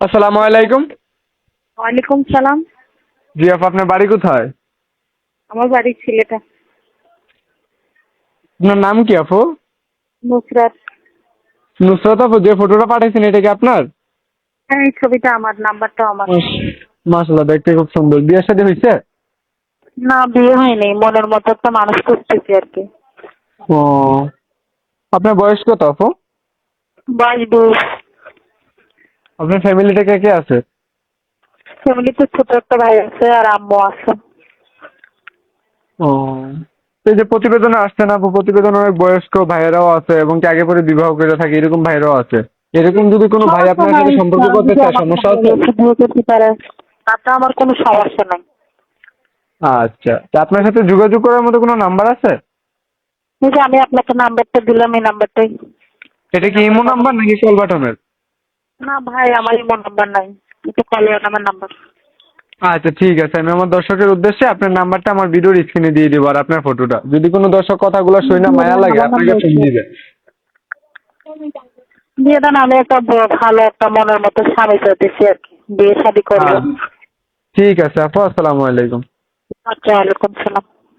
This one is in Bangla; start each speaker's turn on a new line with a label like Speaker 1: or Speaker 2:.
Speaker 1: আসসালামু আলাইকুম।
Speaker 2: ওয়ালাইকুম সালাম।
Speaker 1: জি আপু আপনার বাড়ি কোথায়?
Speaker 2: আমার বাড়ির ছেলেটা।
Speaker 1: আপনার নাম কি আপু?
Speaker 2: নুসরাত।
Speaker 1: নুসরত আপু যে ফটোটা পাঠাইছেন এটা কি আপনার?
Speaker 2: হ্যাঁ এই ছবিটা আমার নাম্বারটা আমার।
Speaker 1: মাশাল্লাহ দেখতে খুব সুন্দর। বিয়ের সাথে হয়েছে?
Speaker 2: না বিয়ে হয়নি মনের মতো একটা মানুষ করতেছি আর কি।
Speaker 1: ও আপনার বয়স কত আপু?
Speaker 2: বিশ
Speaker 1: আপনার ফ্যামিলিতে কে কে আছে?
Speaker 2: ফ্যামিলিতে ছোট একটা ভাই আছে আর আম্মু আছে।
Speaker 1: ও এই যে প্রতিবেদনে আসছেন আপু প্রতিবেদনে অনেক বয়স্ক ভাইয়েরাও আছে এবং কি আগে পরে বিবাহ করে থাকে এরকম ভাইয়েরাও আছে। এরকম যদি কোনো ভাই আপনার সাথে সম্পর্ক করতে চায় সমস্যা আছে
Speaker 2: তাতে আমার কোনো সমস্যা নাই।
Speaker 1: আচ্ছা তা আপনার সাথে যোগাযোগ করার মতো কোনো নাম্বার আছে?
Speaker 2: এই যে আমি আপনাকে নাম্বারটা দিলাম এই নাম্বারটাই
Speaker 1: এটা কি ইমো নাম্বার নাকি কল বাটনের?
Speaker 2: না ভাই আমার ইমো নাম্বার নাই। এটা কলে আমার নাম্বার
Speaker 1: আচ্ছা ঠিক আছে। আমি আমার দর্শকের উদ্দেশ্যে আপনার নাম্বারটা আমার ভিডিওর স্ক্রিনে দিয়ে দিব আর আপনার ফটোটা যদি কোনো দর্শক কথাগুলো শুনে না মায়া লাগে আপনাকে ফোন দিবে
Speaker 2: দিয়ে দেন আমি একটা ভালো একটা মনের মতো স্বামী চাইতেছি আর কি। বিয়ে শাদি করব।
Speaker 1: আচ্ছা, ঠিক আছে আপু আসসালামু আলাইকুম।
Speaker 2: আচ্ছা ওয়ালাইকুম সালাম।